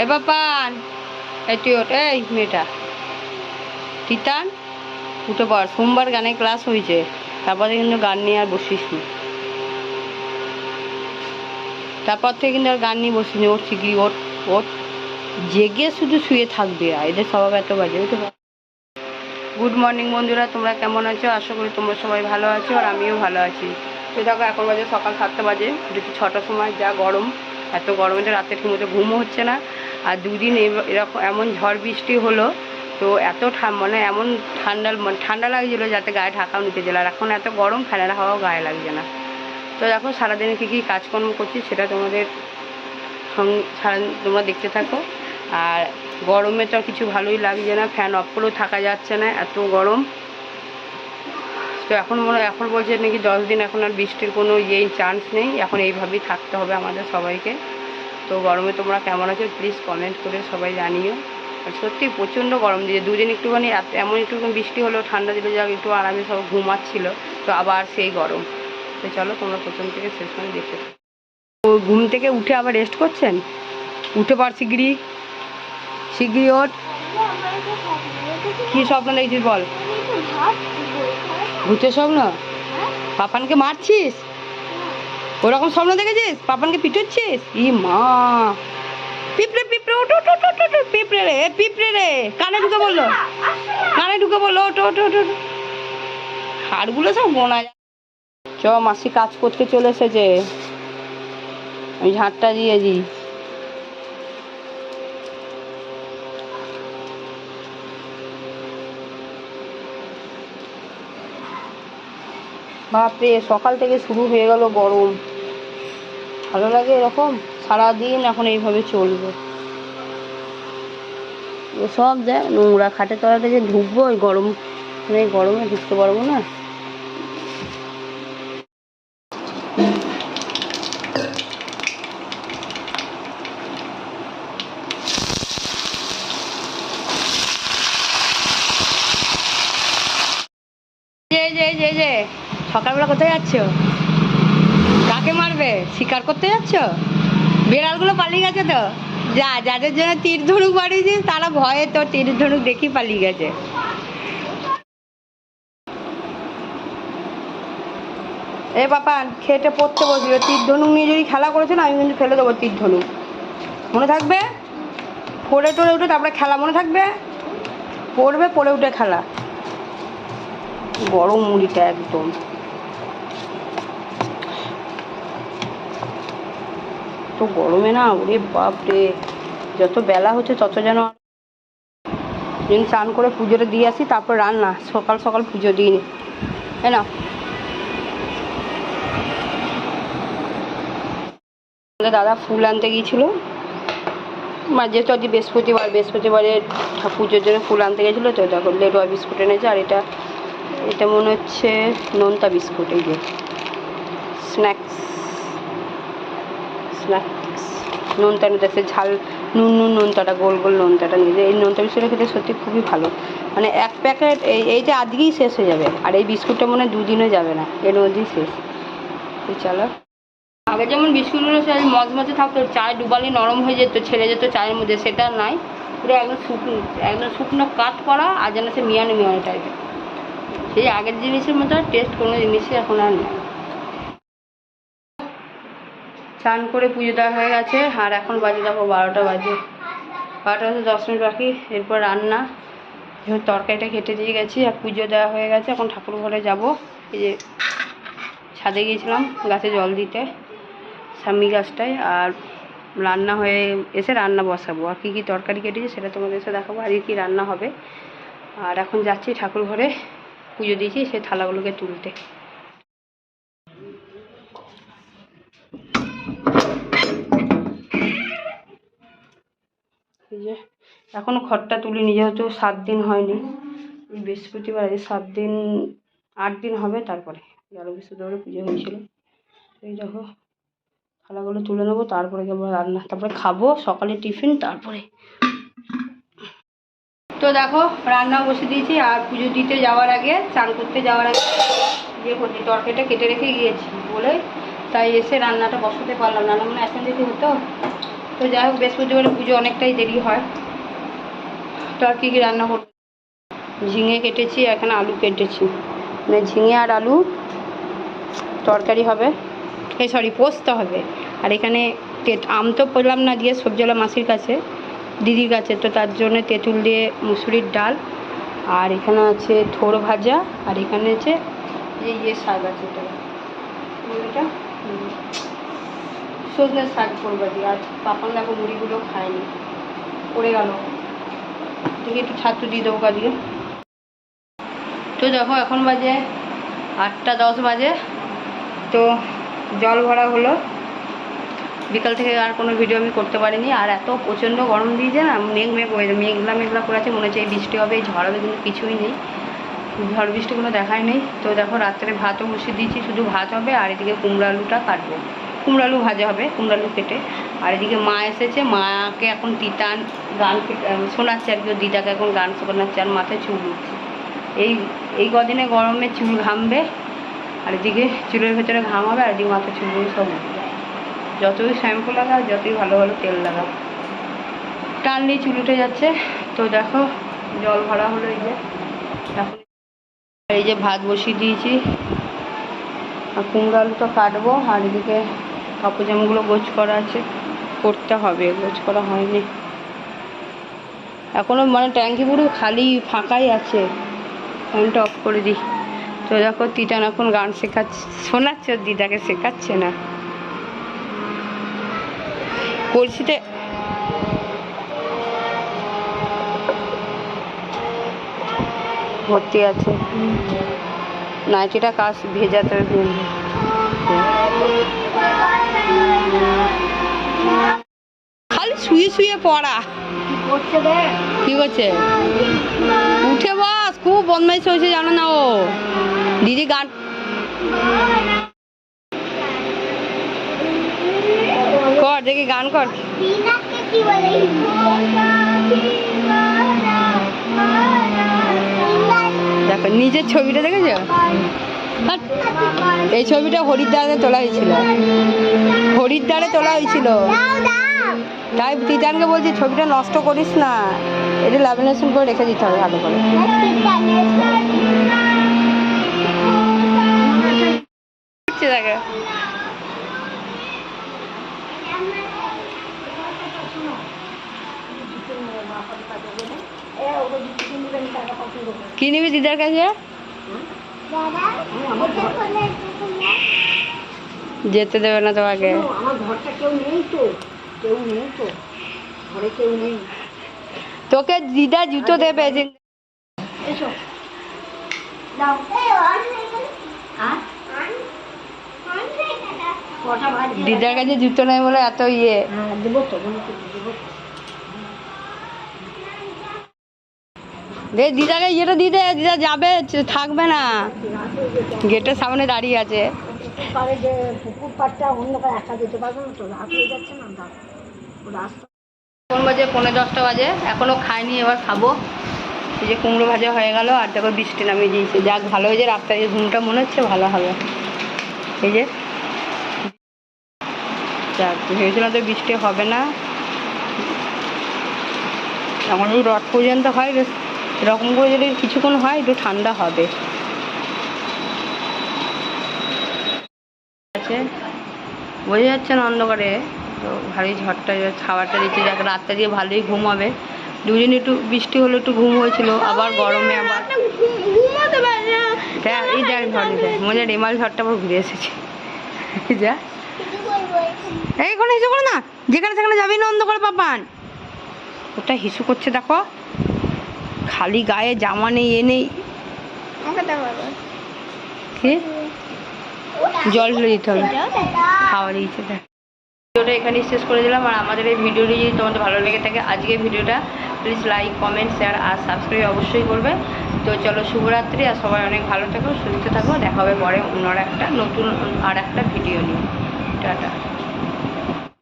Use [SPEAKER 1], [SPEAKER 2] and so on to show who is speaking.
[SPEAKER 1] পান এই এই মেয়েটা। তিতান উঠে পড়, সোমবার গানে ক্লাস হয়েছে। তারপরে কিন্তু গান নিয়ে আর বসিস নি। তারপর থেকে কিন্তু আর গান নিয়ে বসিস নি। ওর শিগগিরি ওর ওর জেগে শুধু শুয়ে থাকবে আর। এদের স্বভাব এত বাজে উঠে পড় গুড মর্নিং বন্ধুরা, তোমরা কেমন আছো? আশা করি তোমরা সবাই ভালো আছো আর আমিও ভালো আছি। তো দেখো, এখন বাজে সকাল সাতটা বাজে। উঠেছি ছটার সময় যা গরম। এত গরমে তো রাতে ঠিকমতো ঘুমও হচ্ছে না। আর দুদিন এরকম এমন ঝড় বৃষ্টি হলো, তো এত মানে এমন ঠান্ডা মানে ঠান্ডা লাগছিল যাতে গায়ে ঢাকাও নিতে ছিল আর এখন এত গরম ফ্যানের হাওয়াও গায়ে লাগছে না। তো দেখো, সারাদিনে কী কী কাজকর্ম করছি সেটা তোমাদের সারা তোমরা দেখতে থাকো। আর গরমে তো কিছু ভালোই লাগছে না ফ্যান অফ করেও থাকা যাচ্ছে না, এত গরম। তো এখন মনে এখন বলছে নাকি দশ দিন এখন আর বৃষ্টির কোনো ইয়েই চান্স নেই। এখন এইভাবেই থাকতে হবে আমাদের সবাইকে। তো গরমে তোমরা কেমন আছো প্লিজ কমেন্ট করে সবাই জানিও। আর সত্যি প্রচণ্ড গরম দিয়ে দুদিন একটুখানি এমন একটুখানি বৃষ্টি হলো ঠান্ডা দিলে যা একটু আরামে সব ঘুমাচ্ছিল তো আবার সেই গরম। তো চলো তোমরা প্রথম থেকে শেষ করে দেখতে। তো ঘুম থেকে উঠে আবার রেস্ট করছেন? উঠে পার শিগগিরি শিগগিরি ওঠ। কী স্বপ্ন দেখছিস বল? ভূতের স্বপ্ন? পাপানকে মারছিস? ওরকম স্বপ্ন দেখেছিস? পাপানকে পিটোচ্ছিস? ই মা। পিঁপড়ে পিঁপড়ে ওটো ওটো ওটো ওটো, পিঁপড়ে রে পিঁপড়ে রে। কানে ঢুকে বলল। কানে ঢুকে বলল ওটো ওটো ওটো। হাড়গুলো সব গোনা যায়। চ মাসি কাজ করতে চলে এসেছে। আমি ঝাঁটটা দিয়েছি বাপরে, সকাল থেকে শুরু হয়ে গেল গরম। ভালো লাগে এরকম? সারাদিন এখন এইভাবে চলবে। সব দেখ নোংরা খাটে তলাতে যে ঢুকবো, ওই গরম মানে গরমে ঢুকতে পারব না। যে যে যে। সকালবেলা কোথায় যাচ্ছ? কাকে মারবে? শিকার করতে যাচ্ছ? বিড়ালগুলো পালিয়ে গেছে তো? যা, যাদের জন্য তীর ধনুক বাড়িয়েছিস তারা ভয়ে তো তীর ধনুক দেখি পালিয়ে গেছে। এ বাপান খেটে পড়তে বসছিল তীর ধনুক নিয়ে যদি খেলা করেছে না, আমি কিন্তু ফেলে দেবো তীর ধনুক। মনে থাকবে? পড়ে টড়ে উঠে তারপরে খেলা, মনে থাকবে? পড়বে, পড়ে উঠে খেলা। গরম মুড়িটা একদম। তো গরমে না? ওরে বাপরে। যত বেলা হচ্ছে, তত যেন যেন চান করে পুজোটা দিয়ে আসি, তারপর রান্না। সকাল সকাল পুজো দিই নি। তাই না? দাদা ফুল আনতে গিয়েছিল। যেহেতু আজকে বৃহস্পতিবার, বৃহস্পতিবারে পুজোর জন্য ফুল আনতে গেছিল তো দেখো লেডুয়া বিস্কুট এনেছে, আর এটা এটা মনে হচ্ছে নোনতা বিস্কুট, এই যে। স্ন্যাক্স। স্ন্যাক্স নোনতা নোনতা সে ঝাল, নুন নুন নোনতাটা, গোল গোল নোনতাটা নিয়ে এই নোনতা বিস্কুটটা খেতে সত্যি খুবই ভালো। মানে এক প্যাকেট, এই এইটা আজকেই শেষ হয়ে যাবে। আর এই বিস্কুটটা মনে হয় দুদিনও যাবে না। এর মধ্যেই শেষ। চলো। আগে যেমন বিস্কুটগুলো সে মজমজে থাকতো, চায় ডুবালি নরম হয়ে যেত, ছেড়ে যেত চায়ের মধ্যে, সেটা নাই। পুরো একদম শুকনো একদম শুকনো কাট করা, আর যেন সে মিয়ানো মিয়ানো টাইপের সেই আগের জিনিসের মতো টেস্ট কোনো জিনিসই এখন আর নেই। চান করে পুজো দেওয়া হয়ে গেছে। আর এখন বাজে দেখো বারোটা বাজে। বারোটা বাজে দশ মিনিট বাকি। এরপর রান্না। যেহেতু তরকারিটা কেটে দিয়ে গেছি আর পুজো দেওয়া হয়ে গেছে। এখন ঠাকুর ঘরে যাব। এই যে ছাদে গিয়েছিলাম গাছে জল দিতে, স্বামী গাছটায়। আর রান্না হয়ে এসে রান্না বসাবো। আর কী কী তরকারি কেটেছি সেটা তোমাদের এসে দেখাবো। আর কী রান্না হবে। আর এখন যাচ্ছি ঠাকুর ঘরে। পুজো দিয়েছি সেই থালাগুলোকে তুলতে। যে এখনও খড়টা তুলিনি, যেহেতু সাত দিন হয়নি। বৃহস্পতিবার আছে সাত দিন, আট দিন হবে তারপরে। গেল বৃহস্পতিবারে পুজো হয়েছিল। এই দেখো, থালাগুলো তুলে নেব, তারপরে যাব রান্না। তারপরে খাব, সকালে টিফিন, তারপরে। তো দেখো রান্না বসে দিয়েছি, আর পুজো দিতে যাওয়ার আগে, চান করতে যাওয়ার আগে ইয়ে করছি, তরকারিটা কেটে রেখে গিয়েছি বলে। তাই এসে রান্নাটা বসাতে পারলাম না মানে এখন যদি হতো। তো যাই হোক বৃহস্পতিবারে পুজো অনেকটাই দেরি হয়। তো আর কী কী রান্না করব? ঝিঙে কেটেছি, এখানে আলু কেটেছি। মানে ঝিঙে আর আলু তরকারি হবে। এই সরি পোস্ত হবে। আর এখানে আম তো পেলাম না দিয়ে সবজিওয়ালা মাসির কাছে, দিদির কাছে। তো তার জন্য তেঁতুল দিয়ে মুসুরির ডাল। আর এখানে আছে থোর ভাজা, আর এখানে আছে ইয়ে শাক আছে এটা। সজনে শাক করবা দিয়ে আর পাপান দেখো মুড়িগুলো খায়নি। পড়ে গেল। দেখি একটু ছাত্র দিয়ে দেবো কাজকে তো দেখো এখন বাজে আটটা দশ বাজে। তো জল ভরা হলো। বিকাল থেকে আর কোনো ভিডিও আমি করতে পারিনি। আর এত প্রচণ্ড গরম দিয়েছে না, মেঘ মেঘ হয়ে মেঘলা মেঘলা করে আছে। মনে হচ্ছে এই বৃষ্টি হবে, এই ঝড় হবে, কিন্তু কিছুই নেই। ঝড় বৃষ্টি কোনো দেখাই নেই। তো দেখো রাত্রে ভাতও বসিয়ে দিয়েছি, শুধু ভাত হবে, আর এদিকে কুমড়ো আলুটা কাটবো। কুমড়ো আলু ভাজা হবে কুমড়ো আলু কেটে আর এদিকে মা এসেছে, মাকে এখন তিতান গান শোনাচ্ছে আর কি দিদাকে এখন গান শোনাচ্ছে আর মাথায় চুল উঠছে। এই এই কদিনে গরমে চুল ঘামবে, আর এদিকে চুলের ভেতরে ঘাম হবে, আর এদিকে মাথায় চুলগুলো সব উঠবে। যতই শ্যাম্পু লাগাও, যতই ভালো ভালো তেল লাগাও। টানলেই চুল উঠে যাচ্ছে, তো দেখো, জল ভরা হলো এই যে। এখন এই যে ভাত বসিয়ে দিয়েছি, আর কুমড়ো আলুটা কাটবো, আর এদিকে কাপড় জামাগুলো গোছ করা আছে, করতে হবে, গোছ করা হয়নি। এখনও মানে ট্যাঙ্কি পুরো খালি ফাঁকাই আছে। ফ্যানটা অফ করে দিই। তো দেখো, তিতান এখন গান শেখাচ্ছে, শোনাচ্ছে দিদাকে শেখাচ্ছে না। কলসিতে ভর্তি আছে। নাইটিটা কাজ ভেজাতে ভেজে খালি শুয়ে শুয়ে পড়া। কি করছে? উঠে বস, খুব বদমাইশ হয়েছে জানো না ও। দিদি গান কর, দেখি গান কর। দেখো, নিজের ছবিটা দেখেছ। এই ছবিটা হরিদ্বারে তোলা হয়েছিল। হরিদ্বারে তোলা হয়েছিল। তাই তিতানকে বলছি ছবিটা নষ্ট করিস না। এটা ল্যামিনেশন করে রেখে দিতে হবে ভালো করে। কি নিবি দিদার কাছে? যেতে দেবে না তোমাকে।
[SPEAKER 2] আমার ঘরটা কেউ নেই তো কেউ নেই তো ঘরে কেউ নেই।
[SPEAKER 1] তোকে দিদা জুতো দেবে
[SPEAKER 2] এসো। দাও। আর? কটা বাজে?
[SPEAKER 1] দিদার কাছে জুতো নেই বলে এত ইয়ে।
[SPEAKER 2] হ্যাঁ দেবো তো দেবো তো।
[SPEAKER 1] দে দিদাকে ইয়েটা দিয়ে দে, দিদা যাবে থাকবে না। গেটের সামনে দাঁড়িয়ে আছে। কোন বাজে পনেরো দশটা বাজে, এখনও খাইনি, এবার খাব। এই যে কুমড়ো ভাজা হয়ে গেল, আর দেখো বৃষ্টি নামিয়ে দিয়েছে। যাক, ভালো হয়েছে রাস্তায় যে ঘুমটা মনে হচ্ছে, ভালো হবে। এই যে। যাক, ভেবেছিলাম তো বৃষ্টি হবে না। এই রথ পর্যন্ত হয়, বেশ। এরকম করে যদি কিছুক্ষণ হয়, একটু ঠান্ডা হবে। আছে। বোঝা যাচ্ছে না অন্ধকারে। তো ভারী ঝড়টা খাবারটা দিচ্ছে। যাক, রাতটা দিয়ে ভালোই ঘুম হবে দুদিন একটু বৃষ্টি হলে একটু ঘুম হয়েছিল, আবার গরমে আবার দেখ, এই দেখ ঝড় মনে রেমাল ঝড়টা আবার ঘুরে এসেছে। যা। এই কোনো হিসু করো না। যেখানে সেখানে যাবি না অন্ধকারে পাপান। ওটা হিসু করছে, দেখো। খালি গায়ে জামা নেই, এ নেই। জল ঢেলে দিতে হবে। খাওয়া দিয়েছে ভিডিওটা এখানেই শেষ করে দিলাম, আর আমাদের এই ভিডিওটি যদি তোমাদের ভালো লেগে থাকে আজকে ভিডিওটা প্লিজ লাইক কমেন্ট শেয়ার আর সাবস্ক্রাইব অবশ্যই করবে। তো চলো, শুভরাত্রি, আর সবাই অনেক ভালো থাকো, সুস্থ থাকো, দেখা হবে পরে অন্য একটা নতুন আর একটা ভিডিও নিয়ে। টাটা।